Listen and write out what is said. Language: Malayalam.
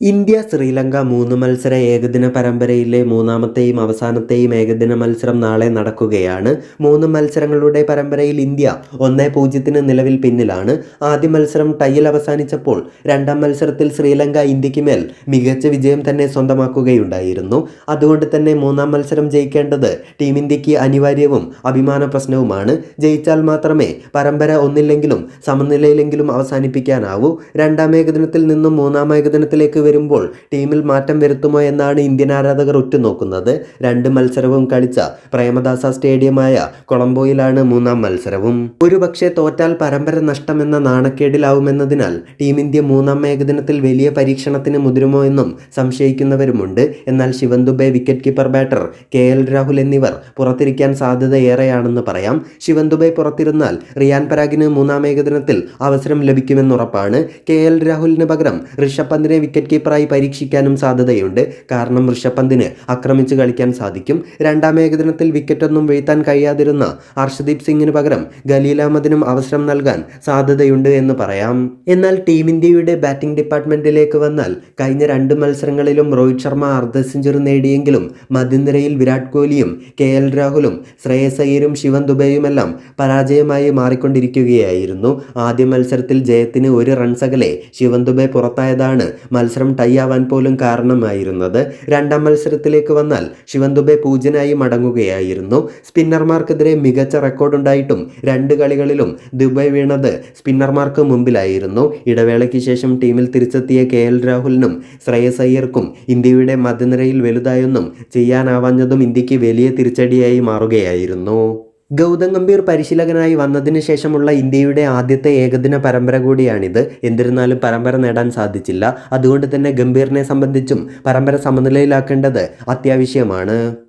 ഇന്ത്യ ശ്രീലങ്ക മൂന്ന് മത്സര ഏകദിന പരമ്പരയിലെ മൂന്നാമത്തെയും അവസാനത്തെയും ഏകദിന മത്സരം നാളെ നടക്കുകയാണ്. മൂന്ന് മത്സരങ്ങളുടെ പരമ്പരയിൽ ഇന്ത്യ ഒന്നേ പൂജ്യത്തിന് നിലവിൽ പിന്നിലാണ്. ആദ്യ മത്സരം ടൈയിൽ അവസാനിച്ചപ്പോൾ രണ്ടാം മത്സരത്തിൽ ശ്രീലങ്ക ഇന്ത്യയ്ക്ക് മേൽ മികച്ച വിജയം തന്നെ സ്വന്തമാക്കുകയുണ്ടായിരുന്നു. അതുകൊണ്ട് തന്നെ മൂന്നാം മത്സരം ജയിക്കേണ്ടത് ടീം ഇന്ത്യയ്ക്ക് അനിവാര്യവും അഭിമാന പ്രശ്നവുമാണ്. ജയിച്ചാൽ മാത്രമേ പരമ്പര ഒന്നില്ലെങ്കിലും സമനിലയിലെങ്കിലും അവസാനിപ്പിക്കാനാവൂ. രണ്ടാം ഏകദിനത്തിൽ നിന്നും മൂന്നാം ഏകദിനത്തിലേക്ക് വരുമ്പോൾ ടീമിൽ മാറ്റം വരുത്തുമോ എന്നാണ് ഇന്ത്യൻ ആരാധകർ ഉറ്റുനോക്കുന്നത്. രണ്ട് മത്സരവും കളിച്ച പ്രേമദാസ സ്റ്റേഡിയമായ കൊളംബോയിലാണ് മൂന്നാം മത്സരവും. ഒരുപക്ഷെ തോറ്റാൽ പരമ്പര നഷ്ടമെന്ന നാണക്കേടിലാവുമെന്നതിനാൽ ടീം ഇന്ത്യ മൂന്നാം ഏകദിനത്തിൽ വലിയ പരീക്ഷണത്തിന് മുതിരുമോ എന്നും സംശയിക്കുന്നവരുമുണ്ട്. എന്നാൽ Shivam Dube wicket keeper batter K L Rahul എന്നിവർ പുറത്തിരിക്കാൻ സാധ്യത ഏറെയാണെന്ന് പറയാം. ശിവൻ ദുബെ പുറത്തിരുന്നാൽ റിയാൻ പരാഗിന് മൂന്നാം ഏകദിനത്തിൽ അവസരം ലഭിക്കുമെന്നുറപ്പാണ്. കെ എൽ രാഹുലിന് പകരം ഋഷഭ് പന്തിനെ വിക്കറ്റ് കീപ്പറായി പരീക്ഷിക്കാനും സാധ്യതയുണ്ട്. കാരണം ഋഷഭ് പന്തിന് ആക്രമിച്ച് കളിക്കാൻ സാധിക്കും. രണ്ടാം ഏകദിനത്തിൽ വിക്കറ്റൊന്നും വീഴ്ത്താൻ കഴിയാതിരുന്ന ഹർഷദീപ് സിംഗിന് പകരം ഖലീൽ അഹമ്മദിനും അവസരം നൽകാൻ സാധ്യതയുണ്ട് എന്ന് പറയാം. എന്നാൽ ടീം ഇന്ത്യയുടെ ബാറ്റിംഗ് ഡിപ്പാർട്ട്മെന്റിലേക്ക് വന്നാൽ കഴിഞ്ഞ രണ്ട് മത്സരങ്ങളിലും രോഹിത് ശർമ്മ അർദ്ധ സെഞ്ചുറി നേടിയെങ്കിലും മധ്യനിരയിൽ വിരാട് കോഹ്ലിയും കെ എൽ രാഹുലും ശ്രേയസ് അയ്യരും ശിവൻ ദുബെയുമെല്ലാം പരാജയമായി മാറിക്കൊണ്ടിരിക്കുകയായിരുന്നു. ആദ്യ മത്സരത്തിൽ ജയത്തിന് ഒരു റൺസകലെ ശിവൻ ദുബെ പുറത്തായതാണ് മത്സരം ടൈ ആവാൻ പോലും കാരണമായിരുന്നത് രണ്ടാം മത്സരത്തിലേക്ക് വന്നാൽ ശിവൻ ദുബെ മടങ്ങുകയായിരുന്നു. സ്പിന്നർമാർക്കെതിരെ മികച്ച റെക്കോർഡുണ്ടായിട്ടും രണ്ട് കളികളിലും ദുബൈ വീണത് സ്പിന്നർമാർക്ക് മുമ്പിലായിരുന്നു. ഇടവേളയ്ക്ക് ശേഷം ടീമിൽ തിരിച്ചെത്തിയ കെ എൽ രാഹുലിനും ശ്രേയസ് അയ്യർക്കും ഇന്ത്യയുടെ മധ്യനിരയിൽ വലുതായൊന്നും ചെയ്യാനാവാഞ്ഞതും ഇന്ത്യയ്ക്ക് വലിയ തിരിച്ചടിയായി മാറുകയായിരുന്നു. ഗൗതം ഗംഭീർ പരിശീലകനായി വന്നതിന് ശേഷമുള്ള ഇന്ത്യയുടെ ആദ്യത്തെ ഏകദിന പരമ്പര കൂടിയാണിത്. എന്നിരുന്നാലും പരമ്പര നേടാൻ സാധിച്ചില്ല. അതുകൊണ്ട് തന്നെ ഗംഭീറിനെ സംബന്ധിച്ചും പരമ്പര സമനിലയിലാക്കേണ്ടത് അത്യാവശ്യമാണ്.